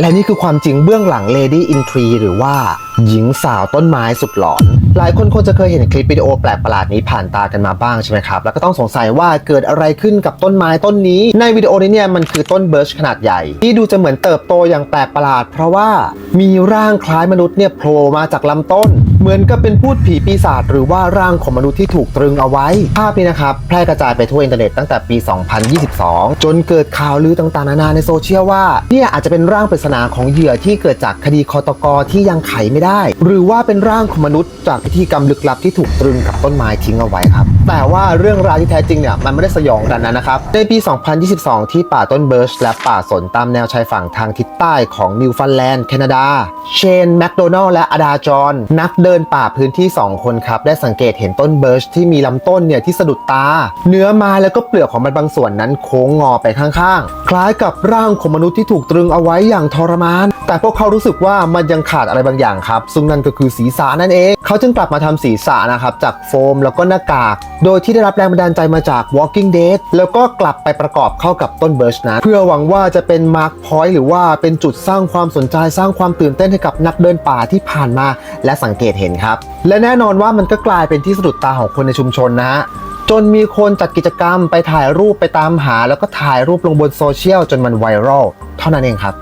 และนี่คือความจริงเบื้องหลัง Lady in Tree หรือว่าหญิงสาวต้นไม้สุดหลอน หลายคนคงจะเคยเห็นคลิปวิดีโอแปลกประหลาดนี้ผ่านตากันมาบ้างใช่ไหมครับ แล้วก็ต้องสงสัยว่าเกิดอะไรขึ้นกับต้นไม้ต้นนี้ ในวิดีโอนี้เนี่ยมันคือต้นเบิร์ชขนาดใหญ่ ที่ดูจะเหมือนเติบโตอย่างแปลกประหลาด เพราะว่ามีร่างคล้ายมนุษย์เนี่ยโผล่มาจากลำต้น เหมือนกับเป็นพูดผีปีศาจหรือว่าร่างของมนุษย์ที่ถูกตรึงเอาไว้ ภาพนี้นะครับ แพร่กระจายไปทั่วอินเทอร์เน็ตตั้งแต่ปี 2022 จนเกิดข่าวลือต่างๆ นานาในโซเชียลว่า เนี่ยอาจจะเป็นร่างปริศนาของเหยื่อที่เกิดจากคดีคอตกที่ยังไขไม่ได้ หรือว่าเป็นร่างของมนุษย์จากพิธีกรรมลึกลับที่ถูกตรึงกับต้นไม้ทิ้งเอาไว้ครับแต่ว่าเรื่องราวที่แท้จริงเนี่ยมันไม่ได้สยองกันนั้นนะครับในปี 2022 ที่ป่าต้นเบิร์ชและป่าสนตามแนวชายฝั่งทางทิศใต้ของนิวฟันแลนด์แคนาดาเชนแมคโดนัลและอดาจอนนักเดินป่าพื้นที่ 2 คนครับ ได้สังเกตเห็นต้นเบิร์ชที่มีลำต้นเนี่ยที่สะดุดตา เนื้อไม้แล้วก็เปลือกของมันบางส่วนนั้นโค้งงอไปข้างๆ คล้ายกับร่างของมนุษย์ที่ถูกตรึงเอาไว้อย่างทรมาน แต่พวกเขารู้สึกว่ามันยังขาดอะไรบางอย่างครับ ซึ่งนั่นก็คือศีรษะนั่นเอง เขาจึงกลับมาทำศีรษะนะครับจากโฟมแล้วก็หน้ากาก โดยที่ได้รับแรงบันดาลใจมาจาก Walking Dead แล้วก็กลับไปประกอบเข้ากับต้นเบิร์ชนั้นเพื่อหวังว่าจะเป็นมาร์คพอยต์หรือว่าเป็นจุดสร้างความสนใจสร้างความตื่นเต้นให้กับนักเดินป่าที่ผ่านมา และสังเกตเห็นครับ และแน่นอนว่ามันก็กลายเป็นที่สะดุดตาของคนในชุมชนนะฮะจนมีคนจัดกิจกรรมไปถ่ายรูปไปตามหา แล้วก็ถ่ายรูปลงบนโซเชียลจนมันไวรัลเท่านั้นเองครับ